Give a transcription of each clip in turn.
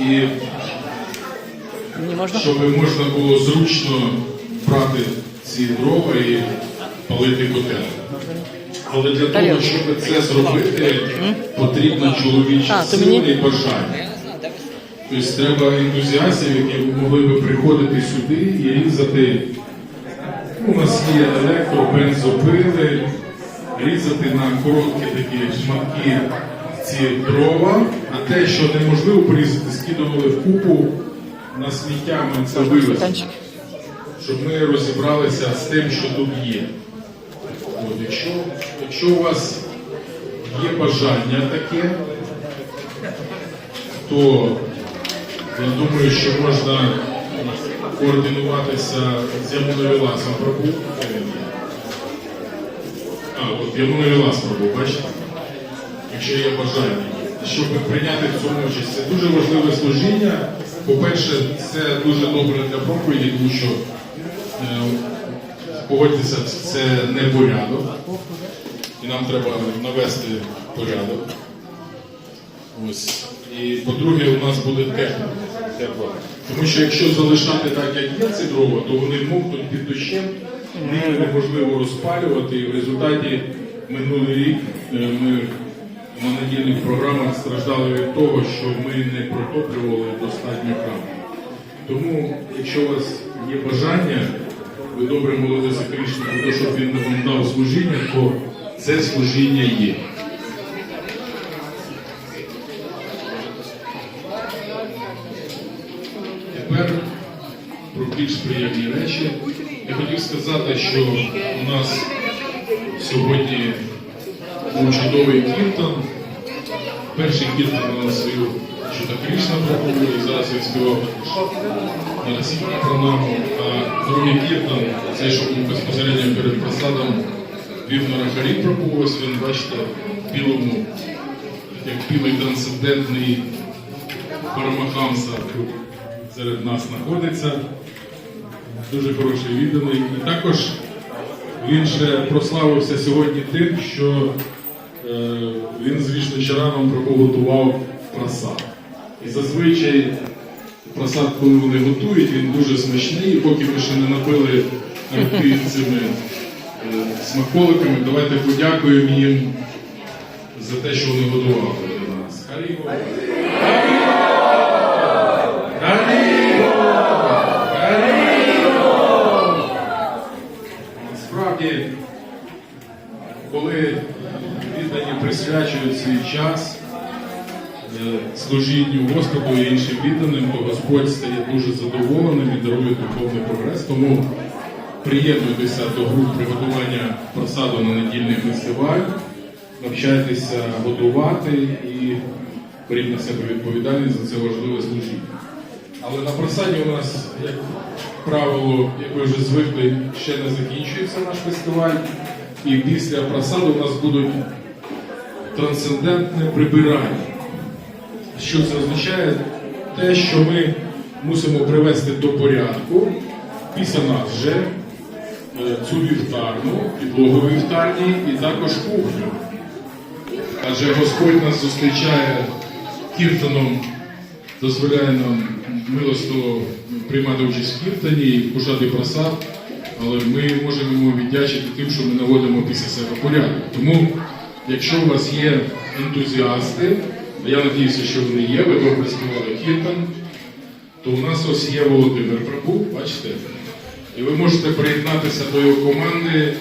І щоб можна було зручно брати ці дрова і палити котел. Але для того, щоб це зробити, потрібно сила мені? і бажання. Тобто треба ентузіастів, які могли би приходити сюди і різати. Ну, у нас є електро, бензопили, різати на короткі такі шматки ці дрова, а те, що неможливо порізати, скидували в купу на сміття, ми це вивезли щоб ми розібралися з тим, що тут є. От, якщо, якщо у вас є бажання таке, то я думаю, що можна координуватися з Ямуновіласом Прабу. А, от Ямуновілас Прабу, бачите? Якщо є бажання, щоб прийняти в цьому участь. Це дуже важливе служіння. По-перше, це дуже добре для проповіді, тому що е, погодьтеся, це не порядок. І нам треба навести порядок. Ось. І по-друге, у нас буде техніка. Тому що якщо залишати так, як є ці дрова, то вони мокнуть під дощем, їх неможливо розпалювати, і в результаті минулий рік е, ми на недільних програмах страждали від того, що ми не протоплювали достатньо храм. Тому, якщо у вас є бажання, ви добре молилися Кришні про те, щоб він вам дав служіння, то це служіння є. Тепер про більш приємні речі. Я хотів сказати, що у нас сьогодні був чудовий кіртон. Перший кіртон у нас свою Кришна проповідь, зараз я співав на Російську пронаму, а другий кіртон, цей, що був безпосередньо перед просадом, вів на Рахарі проповідь, він, бачите, в білому, як білий трансцендентний Парамахамса серед нас знаходиться. Дуже хороший відданий. І також він ще прославився сьогодні тим, що він з нам приготував просад. І зазвичай просад, коли вони готують, він дуже смачний, поки ми ще не напили цими е, смаколиками, давайте подякуємо їм за те, що вони готували для нас. Харіво! Харіво! Харіво! Насправді, коли віддані присвячують свій час е, служінню Господу і іншим відданим, то Господь стає дуже задоволеним і дарує духовний прогрес. Тому приєднуйтеся до груп приготування просаду на недільний фестиваль, навчайтеся готувати і беріть на себе відповідальність за це важливе служіння. Але на просаді у нас, як правило, як ви вже звикли, ще не закінчується наш фестиваль. І після просаду у нас будуть трансцендентне прибирання. Що це означає? Те, що ми мусимо привести до порядку після нас вже е, цю вівтарну, підлогу вівтарні і також кухню. Адже Господь нас зустрічає кіртоном, дозволяє нам милостиво приймати участь в кіртоні і вкушати просад, але ми можемо віддячити тим, що ми наводимо після себе порядок. Тому, якщо у вас є ентузіасти, я надіюся, що вони є, ви добре співали кіртон, то у нас ось є Володимир Прабу, бачите? І ви можете приєднатися до його команди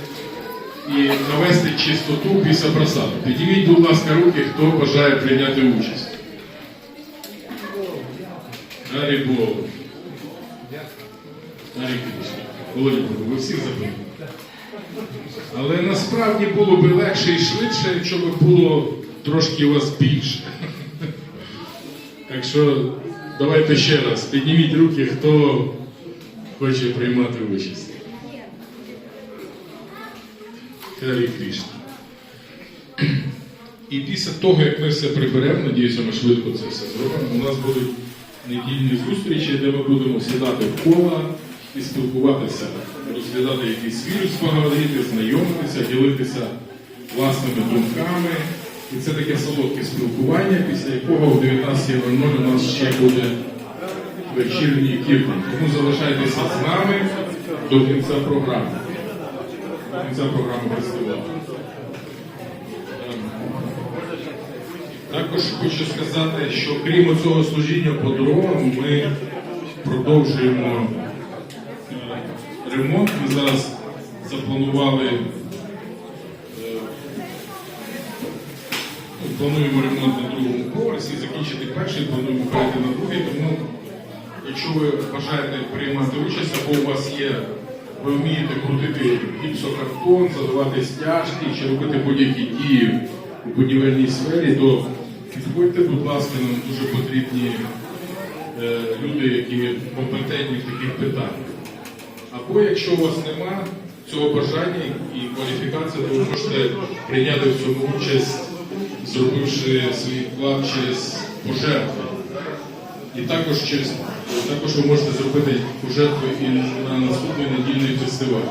і навести чистоту після просаду. Підніміть, будь ласка, руки, хто бажає прийняти участь. Далі Богу. Кришна. Володя, Прабу, ви всіх забили. Але насправді було б легше і швидше, якщо б було трошки вас більше. Так що давайте ще раз підніміть руки, хто хоче приймати участь. Харі Кришна. І після того, як ми все приберемо, надіюся, ми швидко це все зробимо, у нас будуть недільні зустрічі, де ми будемо сідати в кола і спілкуватися, розглядати якийсь вірус поговорити, знайомитися, ділитися власними думками І це таке солодке спілкування, після якого о 19.00 у нас ще буде вечірній кіртон. Тому залишайтеся з нами до кінця програми. До кінця програми фестивалю. Також хочу сказати, що крім цього служіння по дорогам, ми продовжуємо ремонт. Ми зараз запланували, е, ну, плануємо ремонт на другому поверсі, закінчити перший, плануємо перейти на другий. Тому, якщо ви бажаєте приймати участь, або у вас є, ви вмієте крутити гіпсокартон, задавати стяжки чи робити будь-які дії у будівельній сфері, то підходьте, будь ласка, нам дуже потрібні е, люди, які компетентні в таких питаннях. Або якщо у вас нема цього бажання і кваліфікації, то ви можете прийняти в цьому участь, зробивши свій вклад через пожертви. І також через також ви можете зробити пожертву і на наступний недільний фестиваль.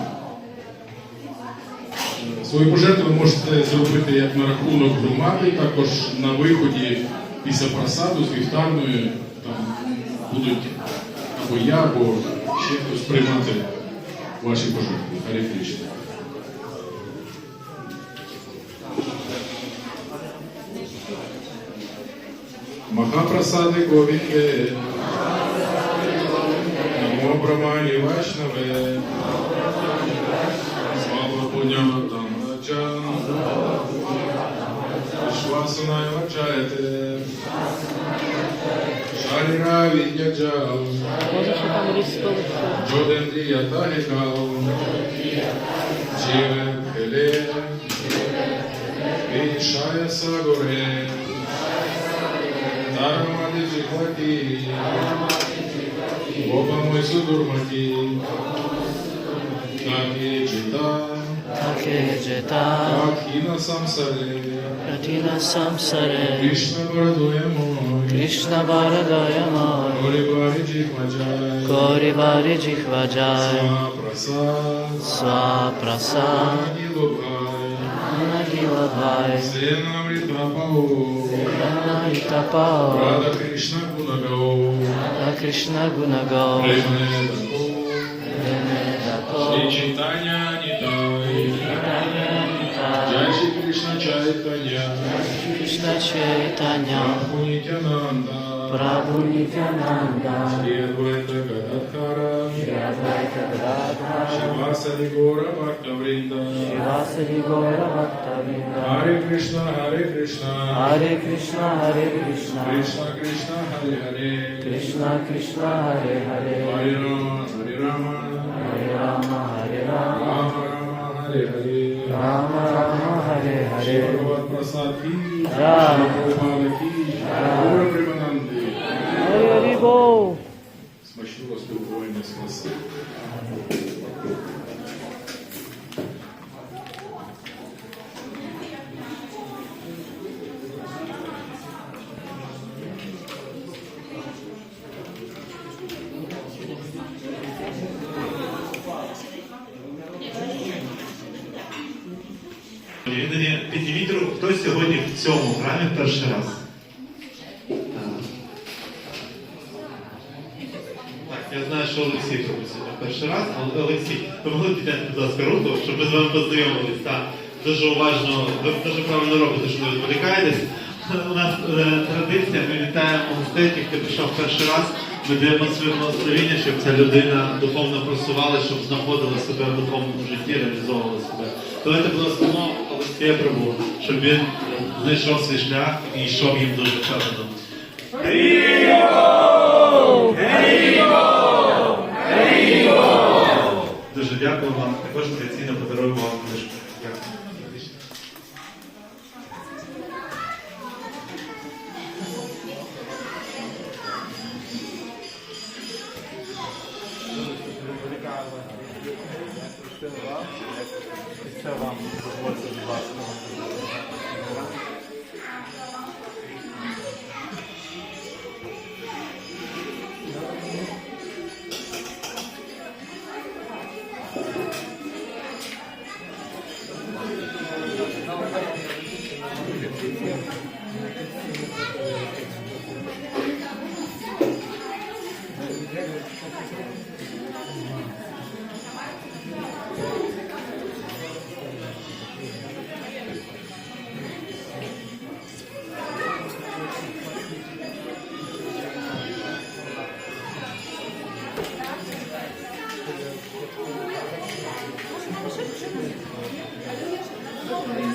Свої пожертви ви можете зробити як на рахунок громади, також на виході після просаду з вівтарною там будуть або я, або хтось приймати ваші пожертви. Харі Кришна. Махапрасади Говінде, Намо Брамані Вайшнаве, Слава Пуняватам Вишвасанай Ваджаяте, Шаріра Відяджал, Можеш там різко Джодендрія Тагікал, Джіве Хеле, Вішая Сагоре, Тарамади Джихвати, Боба Мойсу Дурмати, Такі Джита, таке джета, Акхіна Самсаре, Катіна самсаре, Кришна Барадуємо, Кришна Барадая мой, Гори Барі Джихваджай, Кори Бари Джихваджай, Прасад, Чайтаня, Кришна Чайтаня, Прабху Нитянанда, Прабhu Нитянанда, Шри Адвайта Гададхара, Адвайта Гададхара, Шивасади Гора Бхакта Вринда, Шивасади Гора Бхактавинда, Харе Кришна, Харе Кришна, Харе Кришна, Харе Кришна, Кришна Кришна, Харе Харе, Кришна Кришна, Харе Харе, Харе, Бхагават Прасад Ки, Рама. Гопала Ки, Гора Примананди. Харе Єдині підніміть руку, хто сьогодні в цьому храмі перший раз? Так. Я знаю, що Олексій робить сьогодні перший раз, але Олексій, ви могли підняти, будь ласка, руку, щоб ми з вами познайомились. Так, дуже уважно, ви дуже правильно робите, що не відволікаєтесь. У нас е, традиція, ми вітаємо гостей, хто прийшов перший раз. Ми даємо своє благословіння, щоб ця людина духовно просувалася, щоб знаходила себе в духовному житті, реалізовувала себе. Давайте благословимо Олексія Прабу, щоб він знайшов свій шлях і йшов їм дуже впевнено. Дуже дякую вам. Також традиційно подарую вам Amen.